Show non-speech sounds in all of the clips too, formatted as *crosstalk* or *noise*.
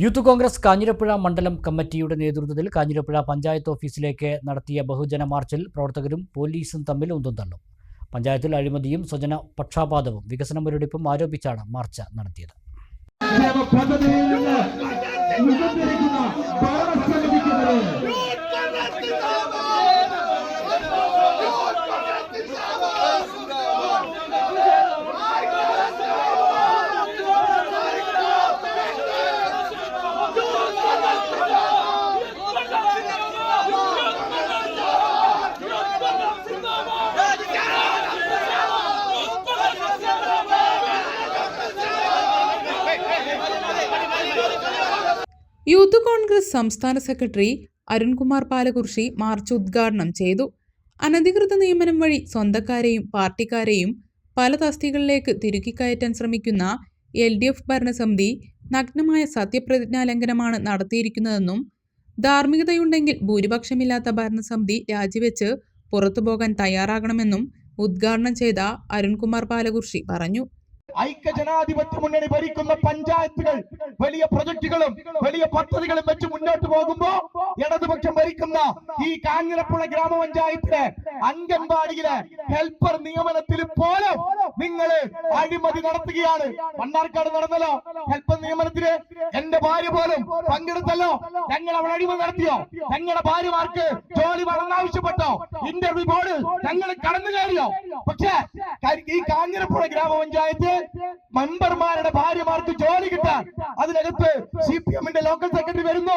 Youth Congress Kanjirappuzha മണ്ഡലം കമ്മിറ്റിയുടെ നേതൃത്വത്തിൽ കാഞ്ഞിരപ്പുഴ പഞ്ചായത്ത് ഓഫീസിലേക്ക് നടത്തിയ ബഹുജന മാർച്ചിൽ പ്രവർത്തകരും പോലീസും തമ്മിൽ ഉന്തും തള്ളും. പഞ്ചായത്തിൽ അഴിമതിയും സ്വജന പക്ഷാപാതവും വികസന മുരടിപ്പും ആരോപിച്ചാണ് മാർച്ച് നടത്തിയത്. യൂത്ത് കോൺഗ്രസ് സംസ്ഥാന സെക്രട്ടറി അരുൺകുമാർ പാലകുർശി മാർച്ച് ഉദ്ഘാടനം ചെയ്തു. അനധികൃത നിയമനം വഴി സ്വന്തക്കാരെയും പാർട്ടിക്കാരെയും പല തസ്തികളിലേക്ക് തിരുക്കിക്കയറ്റാൻ ശ്രമിക്കുന്ന എൽ ഡി എഫ് ഭരണസമിതി നഗ്നമായ സത്യപ്രതിജ്ഞാലംഘനമാണ് നടത്തിയിരിക്കുന്നതെന്നും ധാർമ്മികതയുണ്ടെങ്കിൽ ഭൂരിപക്ഷമില്ലാത്ത ഭരണസമിതി രാജിവെച്ച് പുറത്തുപോകാൻ തയ്യാറാകണമെന്നും ഉദ്ഘാടനം ചെയ്ത അരുൺകുമാർ പാലകുർശി പറഞ്ഞു. ഐക്യജനാധിപത്യ മുന്നണി ഭരിക്കുന്ന പഞ്ചായത്തുകൾ വലിയ പ്രൊജക്ടുകളും വലിയ പദ്ധതികളും വെച്ച് മുന്നോട്ട് പോകുമ്പോ ഇടതുപക്ഷം ഭരിക്കുന്ന ഈ കാഞ്ഞിരപ്പുഴ ഗ്രാമപഞ്ചായത്തിലെ അംഗൻവാടിയിലെ ഹെൽപ്പർ നിയമനത്തിൽ പോലും നിങ്ങൾ അഴിമതി നടത്തുകയാണ്. മണ്ണാർക്കാട് നടന്നല്ലോ. ഹെൽപ്പർ നിയമനത്തിന് എന്റെ ഭാര്യ പോലും പങ്കെടുത്തല്ലോ. ഞങ്ങൾ അവൾ അഴിമ നടത്തിയോ? ഞങ്ങളുടെ ഭാര്യമാർക്ക് ജോലി വളർന്നാവശ്യപ്പെട്ടോ ഇന്റർവ്യൂ ബോർഡ് ഞങ്ങൾ കടന്നു കയറിയോ? പക്ഷേ ഈ കാഞ്ഞിരപ്പുഴ ഗ്രാമപഞ്ചായത്ത് മെമ്പർമാരുടെ ഭാര്യമാർക്ക് ജോലി കിട്ടാൻ അതിനകത്ത് സി പി എമ്മിന്റെ ലോക്കൽ സെക്രട്ടറി വരുന്നു.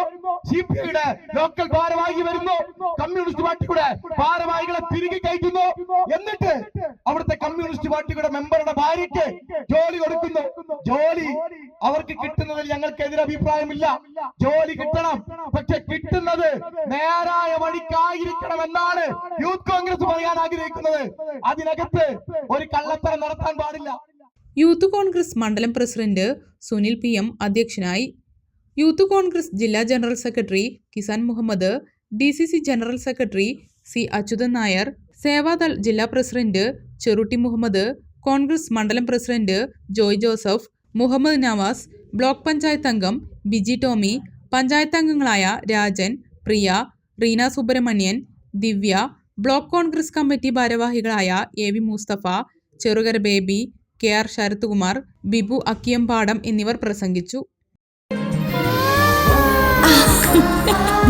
സി പി ഐയുടെ ലോക്കൽ ഭാരവാഹി വരുന്നു. കമ്മ്യൂണിസ്റ്റ് പാർട്ടിയുടെ ഭാരവാഹികളെ കമ്മ്യൂണിസ്റ്റ് പാർട്ടിയുടെ മെമ്പറുടെ ഭാര്യയ്ക്ക് ജോലി കൊടുക്കുന്നു. ജോലി അവർക്ക് കിട്ടുന്നതിൽ ഞങ്ങൾക്ക് എതിരഭിപ്രായമില്ല ജോലി കിട്ടണം. പക്ഷെ കിട്ടുന്നത് നേരായ വഴിക്കായിരിക്കണം എന്നാണ് യൂത്ത് കോൺഗ്രസ് പറയാൻ ആഗ്രഹിക്കുന്നത്. അതിനകത്ത് ഒരു കള്ളത്തരം നടത്താൻ പാടില്ല. യൂത്ത് കോൺഗ്രസ് മണ്ഡലം പ്രസിഡന്റ് സുനിൽ പി എം അധ്യക്ഷനായി യൂത്ത് കോൺഗ്രസ് ജില്ലാ general secretary Kisan Muhammad D general secretary C Achuthan Nair Sevadal ജില്ലാ പ്രസിഡന്റ് ചെറുട്ടി മുഹമ്മദ് കോൺഗ്രസ് മണ്ഡലം president Joy Joseph Muhammad Nawaz block panchayat അംഗം ബിജി ടോമി പഞ്ചായത്ത് അംഗങ്ങളായ രാജൻ പ്രിയ റീന സുബ്രഹ്മണ്യൻ ദിവ്യ ബ്ലോക്ക് കോൺഗ്രസ് കമ്മിറ്റി ഭാരവാഹികളായ A V Musthafa Cherukara Baby K R Sarathkumar Bibu Akkiyampadam എന്നിവർ പ്രസംഗിച്ചു. *laughs* *laughs*